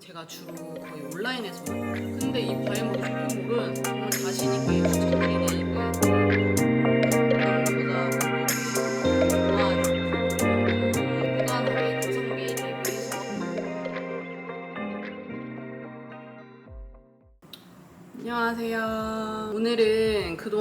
제가 주로 거의 온라인에서 근데 이 바이모드 쇼핑몰은 정말 자신 있게 추천드리는 그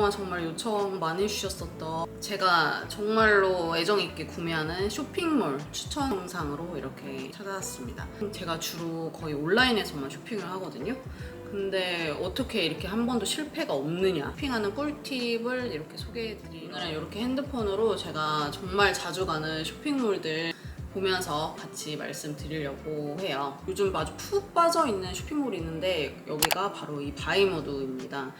그동안 정말 요청 많이 주셨었던 제가 정말로 애정 있게 구매하는 쇼핑몰 추천 영상으로 이렇게 찾아왔습니다. 제가 주로 거의 온라인에서만 쇼핑을 하거든요. 근데 어떻게 이렇게 한 번도 실패가 없느냐 쇼핑하는 꿀팁을 이렇게 소개해드리는 오늘은 이렇게 핸드폰으로 제가 정말 자주 가는 쇼핑몰들 보면서 같이 말씀드리려고 해요. 요즘 아주 푹 빠져있는 쇼핑몰이 있는데 여기가 바로 이 바이모드입니다.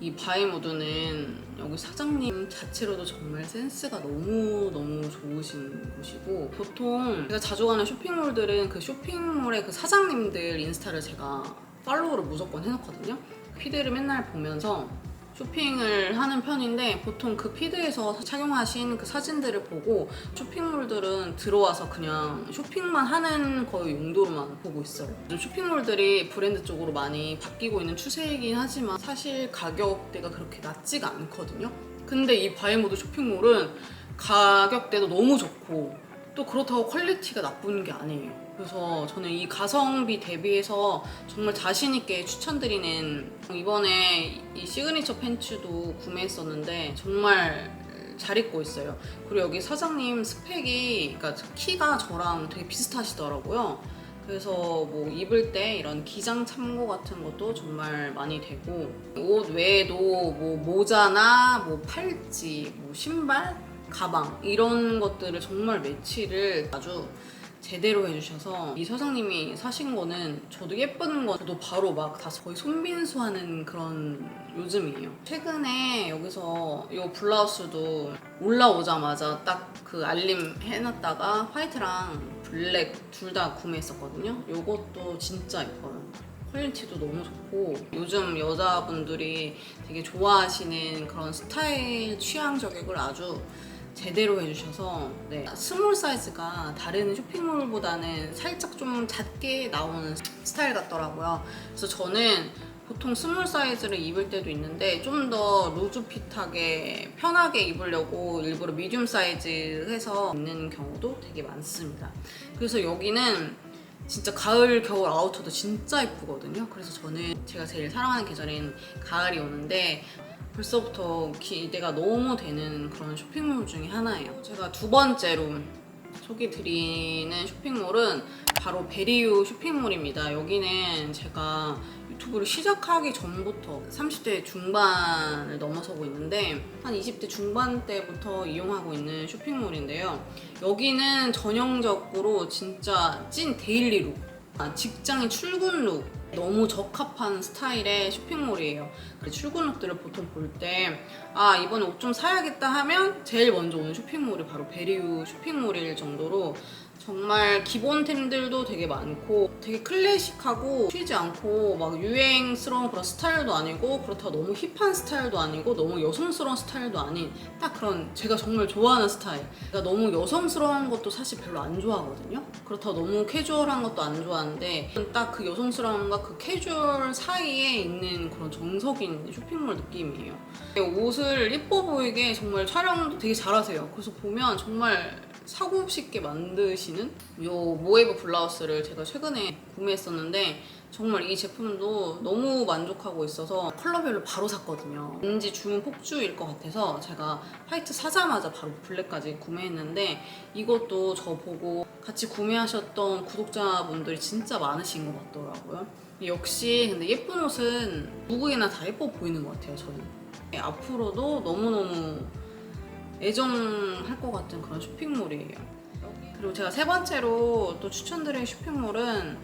이 바이모드는 여기 사장님 자체로도 정말 센스가 너무너무 좋으신 곳이고 보통 제가 자주 가는 쇼핑몰들은 그 쇼핑몰의 그 사장님들 인스타를 제가 팔로우를 무조건 해놓거든요. 피드를 맨날 보면서 쇼핑을 하는 편인데 보통 그 피드에서 착용하신 그 사진들을 보고 쇼핑몰들은 들어와서 그냥 쇼핑만 하는 거의 용도로만 보고 있어요. 쇼핑몰들이 브랜드 쪽으로 많이 바뀌고 있는 추세이긴 하지만 사실 가격대가 그렇게 낮지가 않거든요. 근데 이 바이모드 쇼핑몰은 가격대도 너무 좋고 또 그렇다고 퀄리티가 나쁜 게 아니에요. 그래서 저는 이 가성비 대비해서 정말 자신있게 추천드리는 이번에 이 시그니처 팬츠도 구매했었는데 정말 잘 입고 있어요. 그리고 여기 사장님 스펙이, 그러니까 키가 저랑 되게 비슷하시더라고요. 그래서 뭐 입을 때 이런 기장 참고 같은 것도 정말 많이 되고 옷 외에도 뭐 모자나 뭐 팔찌, 뭐 신발, 가방 이런 것들을 정말 매치를 아주 제대로 해주셔서 이 사장님이 사신 거는 저도 예쁜 거 저도 바로 막 다 거의 손빈수하는 그런 요즘이에요. 최근에 여기서 이 블라우스도 올라오자마자 딱 그 알림 해놨다가 화이트랑 블랙 둘 다 구매했었거든요. 이것도 진짜 예뻐요. 퀄리티도 너무 좋고 요즘 여자분들이 되게 좋아하시는 그런 스타일 취향 저격을 아주 제대로 해주셔서 네. 스몰 사이즈가 다른 쇼핑몰보다는 살짝 좀 작게 나오는 스타일 같더라고요. 그래서 저는 보통 스몰 사이즈를 입을 때도 있는데 좀 더 루즈 핏하게 편하게 입으려고 일부러 미디움 사이즈 해서 입는 경우도 되게 많습니다. 그래서 여기는 진짜 가을 겨울 아우터도 진짜 예쁘거든요. 그래서 저는 제가 제일 사랑하는 계절인 가을이 오는데 벌써부터 기대가 너무 되는 그런 쇼핑몰 중에 하나예요. 제가 두 번째로 소개 드리는 쇼핑몰은 바로 베리유 쇼핑몰입니다. 여기는 제가 유튜브를 시작하기 전부터 30대 중반을 넘어서고 있는데 한 20대 중반 때부터 이용하고 있는 쇼핑몰인데요. 여기는 전형적으로 진짜 찐 데일리 룩, 아, 직장인 출근 룩 너무 적합한 스타일의 쇼핑몰이에요. 그 출근룩들을 보통 볼 때, 아, 이번에 옷 좀 사야겠다 하면 제일 먼저 오는 쇼핑몰이 바로 베리우 쇼핑몰일 정도로 정말 기본템들도 되게 많고 되게 클래식하고 튀지 않고 막 유행스러운 그런 스타일도 아니고 그렇다고 너무 힙한 스타일도 아니고 너무 여성스러운 스타일도 아닌 딱 그런 제가 정말 좋아하는 스타일. 그러니까 너무 여성스러운 것도 사실 별로 안 좋아하거든요. 그렇다고 너무 캐주얼한 것도 안 좋아하는데 딱 그 여성스러움과 그 캐주얼 사이에 있는 그런 정석인 쇼핑몰 느낌이에요. 옷을 예뻐 보이게 정말 촬영도 되게 잘하세요. 그래서 보면 정말 사고 싶게 만드시는 요 모에브 블라우스를 제가 최근에 구매했었는데 정말 이 제품도 너무 만족하고 있어서 컬러별로 바로 샀거든요. 왠지 주문 폭주일 것 같아서 제가 화이트 사자마자 바로 블랙까지 구매했는데 이것도 저 보고 같이 구매하셨던 구독자분들이 진짜 많으신 것 같더라고요. 역시 근데 예쁜 옷은 누구에나 다 예뻐 보이는 것 같아요, 저는. 앞으로도 너무너무 애정할 것 같은 그런 쇼핑몰이에요. 그리고 제가 세 번째로 또 추천드릴 쇼핑몰은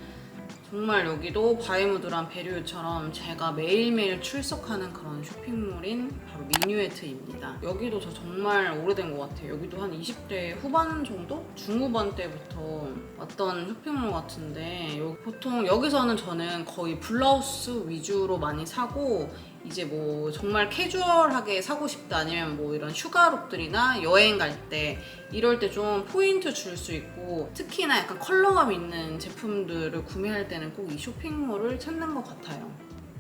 정말 여기도 바이무드란 베리우처럼 제가 매일매일 출석하는 그런 쇼핑몰인 바로 미뉴에트입니다. 여기도 저 정말 오래된 것 같아요. 여기도 한 20대 후반 정도? 중후반 때부터 왔던 쇼핑몰 같은데 보통 여기서는 저는 거의 블라우스 위주로 많이 사고 이제 뭐 정말 캐주얼하게 사고 싶다 아니면 뭐 이런 휴가룩들이나 여행 갈 때 이럴 때 좀 포인트 줄 수 있고 특히나 약간 컬러감 있는 제품들을 구매할 때는 꼭 이 쇼핑몰을 찾는 것 같아요.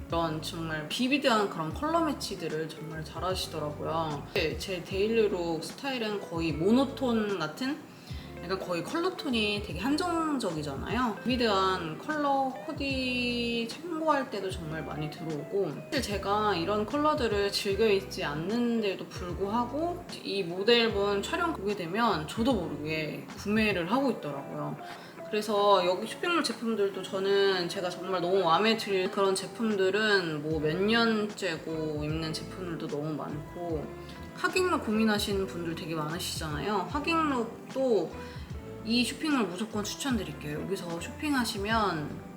이런 정말 비비드한 그런 컬러 매치들을 정말 잘 하시더라고요. 제 데일리룩 스타일은 거의 모노톤 같은 약간 거의 컬러톤이 되게 한정적이잖아요. 비비드한 컬러 코디 참고할 때도 정말 많이 들어오고 사실 제가 이런 컬러들을 즐겨 입지 않는데도 불구하고 이 모델분 촬영 보게 되면 저도 모르게 구매를 하고 있더라고요. 그래서 여기 쇼핑몰 제품들도 저는 제가 정말 너무 마음에 들 그런 제품들은 뭐 몇 년째고 입는 제품들도 너무 많고 하객룩 고민하시는 분들 되게 많으시잖아요. 하객룩도 이 쇼핑몰 무조건 추천드릴게요. 여기서 쇼핑하시면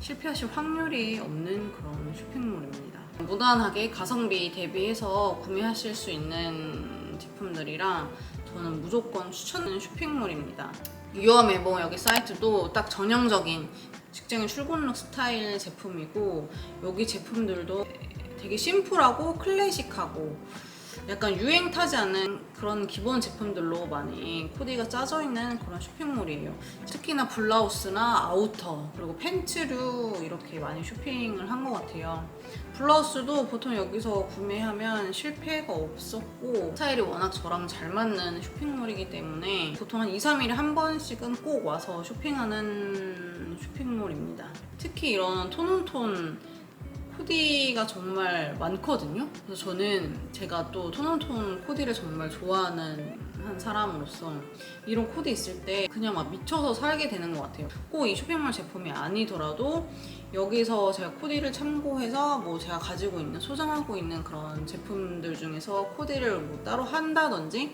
실패하실 확률이 없는 그런 쇼핑몰입니다. 무난하게 가성비 대비해서 구매하실 수 있는 제품들이라 저는 무조건 추천하는 쇼핑몰입니다. 유어메모 여기 사이트도 딱 전형적인 직장인 출근룩 스타일 제품이고 여기 제품들도 되게 심플하고 클래식하고 약간 유행 타지 않는 그런 기본 제품들로 많이 코디가 짜져 있는 그런 쇼핑몰이에요. 특히나 블라우스나 아우터 그리고 팬츠류 이렇게 많이 쇼핑을 한 것 같아요. 블라우스도 보통 여기서 구매하면 실패가 없었고 스타일이 워낙 저랑 잘 맞는 쇼핑몰이기 때문에 보통 한 2, 3일에 한 번씩은 꼭 와서 쇼핑하는 쇼핑몰입니다. 특히 이런 톤온톤 코디가 정말 많거든요. 그래서 저는 제가 또 톤온톤 코디를 정말 좋아하는 한 사람으로서 이런 코디 있을 때 그냥 막 미쳐서 살게 되는 것 같아요. 꼭 이 쇼핑몰 제품이 아니더라도 여기서 제가 코디를 참고해서 뭐 제가 가지고 있는 소장하고 있는 그런 제품들 중에서 코디를 뭐 따로 한다든지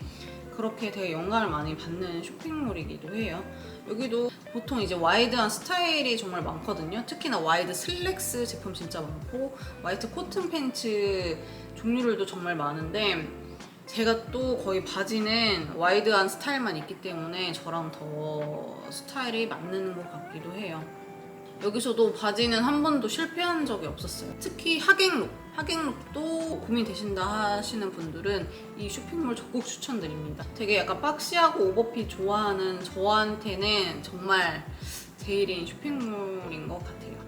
그렇게 되게 영감을 많이 받는 쇼핑몰이기도 해요. 여기도 보통 이제 와이드한 스타일이 정말 많거든요. 특히나 와이드 슬랙스 제품 진짜 많고 화이트 코튼 팬츠 종류들도 정말 많은데 제가 또 거의 바지는 와이드한 스타일만 있기 때문에 저랑 더 스타일이 맞는 것 같기도 해요. 여기서도 바지는 한 번도 실패한 적이 없었어요. 특히 하객룩. 하객룩도 고민되신다 하시는 분들은 이 쇼핑몰 적극 추천드립니다. 되게 약간 박시하고 오버핏 좋아하는 저한테는 정말 제일인 쇼핑몰인 것 같아요.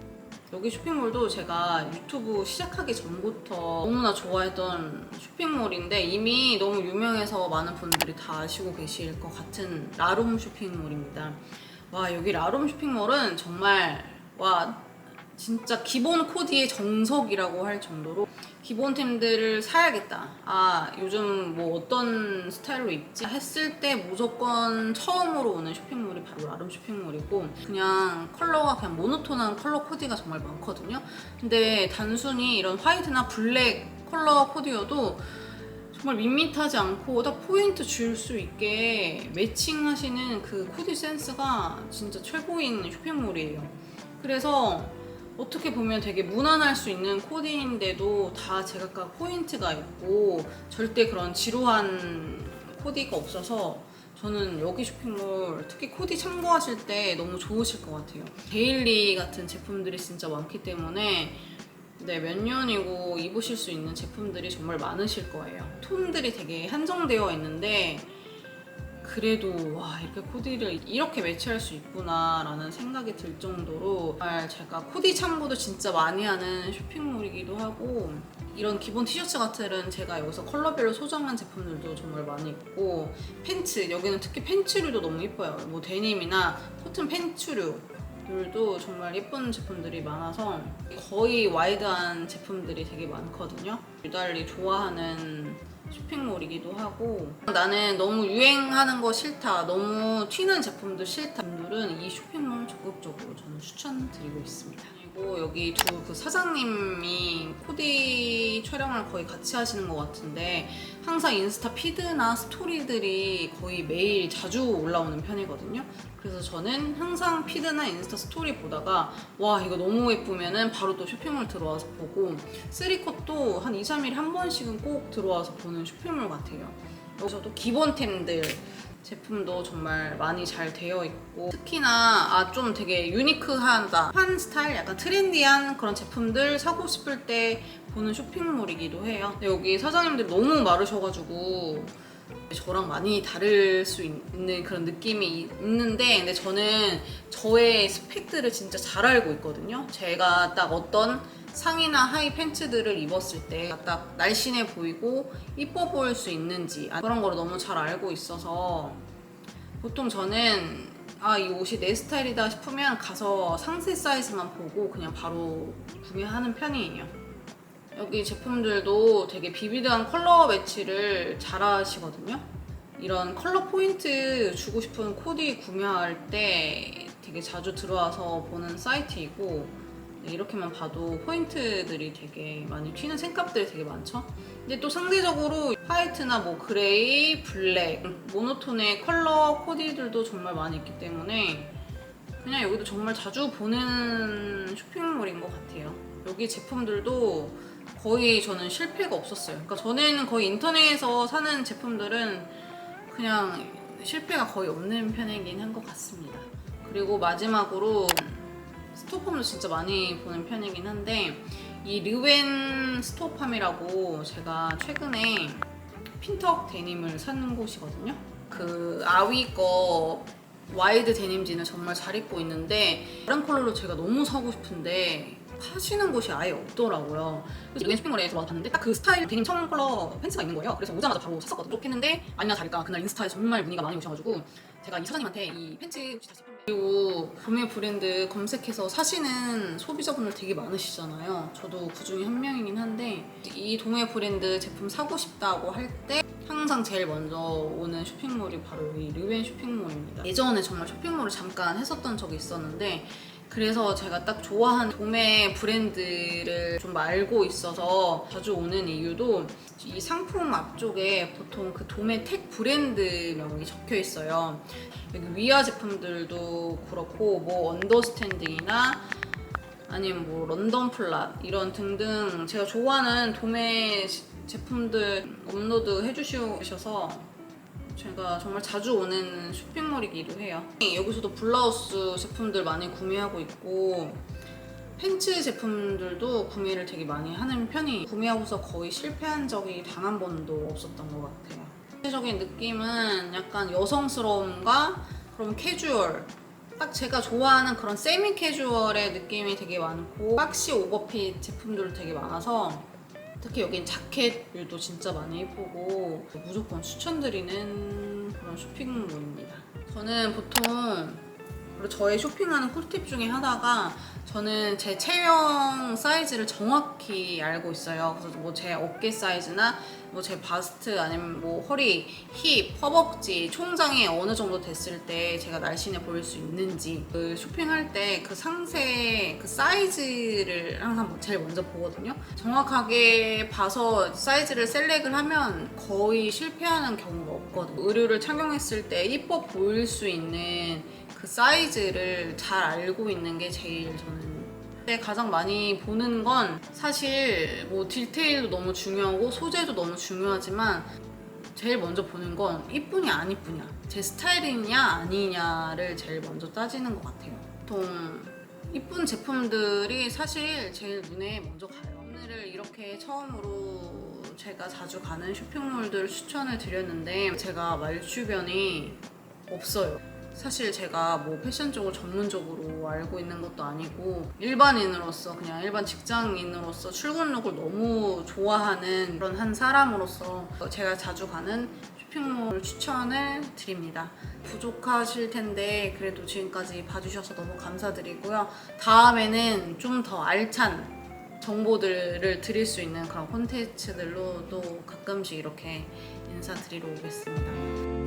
여기 쇼핑몰도 제가 유튜브 시작하기 전부터 너무나 좋아했던 쇼핑몰인데 이미 너무 유명해서 많은 분들이 다 아시고 계실 것 같은 라롬 쇼핑몰입니다. 와 여기 라롬 쇼핑몰은 정말 와 진짜 기본 코디의 정석이라고 할 정도로 기본템들을 사야겠다. 아 요즘 뭐 어떤 스타일로 입지 했을 때 무조건 처음으로 오는 쇼핑몰이 바로 라룸 쇼핑몰이고 그냥 컬러가 그냥 모노톤한 컬러 코디가 정말 많거든요. 근데 단순히 이런 화이트나 블랙 컬러 코디여도 정말 밋밋하지 않고 딱 포인트 줄 수 있게 매칭하시는 그 코디 센스가 진짜 최고인 쇼핑몰이에요. 그래서 어떻게 보면 되게 무난할 수 있는 코디인데도 다 제각각 포인트가 있고 절대 그런 지루한 코디가 없어서 저는 여기 쇼핑몰 특히 코디 참고하실 때 너무 좋으실 것 같아요. 데일리 같은 제품들이 진짜 많기 때문에 네, 몇 년이고 입으실 수 있는 제품들이 정말 많으실 거예요. 톤들이 되게 한정되어 있는데 그래도 와 이렇게 코디를 이렇게 매치할 수 있구나라는 생각이 들 정도로 정말 제가 코디 참고도 진짜 많이 하는 쇼핑몰이기도 하고 이런 기본 티셔츠 같은 제가 여기서 컬러별로 소장한 제품들도 정말 많이 있고 팬츠 여기는 특히 팬츠류도 너무 예뻐요. 뭐 데님이나 코튼 팬츠류 들도 정말 예쁜 제품들이 많아서 거의 와이드한 제품들이 되게 많거든요. 유달리 좋아하는 쇼핑몰이기도 하고. 나는 너무 유행하는 거 싫다. 너무 튀는 제품도 싫다. 분들은 이 쇼핑몰 적극적으로 저는 추천드리고 있습니다 그리고 여기 두 그 사장님이 코디 촬영을 거의 같이 하시는 것 같은데 항상 인스타 피드나 스토리들이 거의 매일 자주 올라오는 편이거든요 그래서 저는 항상 피드나 인스타 스토리 보다가 와 이거 너무 예쁘면은 바로 또 쇼핑몰 들어와서 보고 쓰리컷도 한 2, 3일에 한 번씩은 꼭 들어와서 보는 쇼핑몰 같아요. 여기서도 기본템들 제품도 정말 많이 잘 되어 있고 특히나 아 좀 되게 유니크하다 한 스타일 약간 트렌디한 그런 제품들 사고 싶을 때 보는 쇼핑몰이기도 해요. 여기 사장님들 너무 마르셔가지고 저랑 많이 다를 수 있는 그런 느낌이 있는데 근데 저는 저의 스펙들을 진짜 잘 알고 있거든요. 제가 딱 어떤 상의나 하의 팬츠들을 입었을 때 딱 날씬해 보이고 이뻐 보일 수 있는지 아, 그런 걸 너무 잘 알고 있어서 보통 저는 아 이 옷이 내 스타일이다 싶으면 가서 상세 사이즈만 보고 그냥 바로 구매하는 편이에요. 여기 제품들도 되게 비비드한 컬러 매치를 잘 하시거든요. 이런 컬러 포인트 주고 싶은 코디 구매할 때 되게 자주 들어와서 보는 사이트이고 네, 이렇게만 봐도 포인트들이 되게 많이 튀는 색감들이 되게 많죠. 근데 또 상대적으로 화이트나 뭐 그레이, 블랙, 모노톤의 컬러 코디들도 정말 많이 있기 때문에 그냥 여기도 정말 자주 보는 쇼핑몰인 것 같아요. 여기 제품들도 거의 저는 실패가 없었어요. 그러니까 전에는 거의 인터넷에서 사는 제품들은 그냥 실패가 거의 없는 편이긴 한 것 같습니다. 그리고 마지막으로 스토펌도 진짜 많이 보는 편이긴 한데 이 르웬 스토팜이라고 제가 최근에 핀턱 데님을 산 곳이거든요. 그 아위 거 와이드 데님지는 정말 잘 입고 있는데 다른 컬러로 제가 너무 사고 싶은데 파시는 곳이 아예 없더라고요. 그래서 르웬 쇼핑몰에서 와서 봤는데 딱 그 스타일 데님 청 컬러 팬츠가 있는 거예요. 그래서 오자마자 바로 샀었거든요. 했는데 아니나 다를까 그날 인스타에 정말 문의가 많이 오셔가지고 제가 이 사장님한테 이 팬츠 혹시 다시 판매 그리고 구매 브랜드 검색해서 사시는 소비자분들 되게 많으시잖아요. 저도 그 중에 한 명이긴 한데 이 동해 브랜드 제품 사고 싶다고 할 때 항상 제일 먼저 오는 쇼핑몰이 바로 이 르웬 쇼핑몰입니다. 예전에 정말 쇼핑몰을 잠깐 했었던 적이 있었는데 그래서 제가 딱 좋아하는 도매 브랜드를 좀 알고 있어서 자주 오는 이유도 이 상품 앞쪽에 보통 그 도매 택 브랜드명이 적혀 있어요. 여기 위아 제품들도 그렇고 뭐 언더스탠딩이나 아니면 뭐 런던 플랫 이런 등등 제가 좋아하는 도매 시- 제품들 업로드 해주셔서 제가 정말 자주 오는 쇼핑몰이기도 해요. 여기서도 블라우스 제품들 많이 구매하고 있고 팬츠 제품들도 구매를 되게 많이 하는 편이 구매하고서 거의 실패한 적이 단 한 번도 없었던 것 같아요. 전체적인 느낌은 약간 여성스러움과 그럼 캐주얼 딱 제가 좋아하는 그런 세미 캐주얼의 느낌이 되게 많고 박시 오버핏 제품들 되게 많아서 특히 여긴 자켓들도 진짜 많이 예쁘고 무조건 추천드리는 그런 쇼핑몰입니다. 저는 보통 그리고 저의 쇼핑하는 꿀팁 중에 하나가 저는 제 체형 사이즈를 정확히 알고 있어요. 그래서 뭐 제 어깨 사이즈나 뭐 제 바스트 아니면 뭐 허리, 힙, 허벅지, 총장이 어느 정도 됐을 때 제가 날씬해 보일 수 있는지 그 쇼핑할 때 그 상세 그 사이즈를 항상 제일 먼저 보거든요. 정확하게 봐서 사이즈를 셀렉을 하면 거의 실패하는 경우가 없거든요. 의류를 착용했을 때 이뻐 보일 수 있는 그 사이즈를 잘 알고 있는 게 제일 저는 때 가장 많이 보는 건 사실 뭐 디테일도 너무 중요하고 소재도 너무 중요하지만 제일 먼저 보는 건 이쁘냐 안 이쁘냐 제 스타일이냐 아니냐를 제일 먼저 따지는 것 같아요. 보통 이쁜 제품들이 사실 제일 눈에 먼저 가요. 오늘을 이렇게 처음으로 제가 자주 가는 쇼핑몰들 추천을 드렸는데 제가 말 주변이 없어요 사실 제가 뭐 패션 쪽을 전문적으로 알고 있는 것도 아니고 일반인으로서 그냥 일반 직장인으로서 출근룩을 너무 좋아하는 그런 한 사람으로서 제가 자주 가는 쇼핑몰 추천을 드립니다. 부족하실 텐데 그래도 지금까지 봐주셔서 너무 감사드리고요. 다음에는 좀 더 알찬 정보들을 드릴 수 있는 그런 콘텐츠들로 또 가끔씩 이렇게 인사드리러 오겠습니다.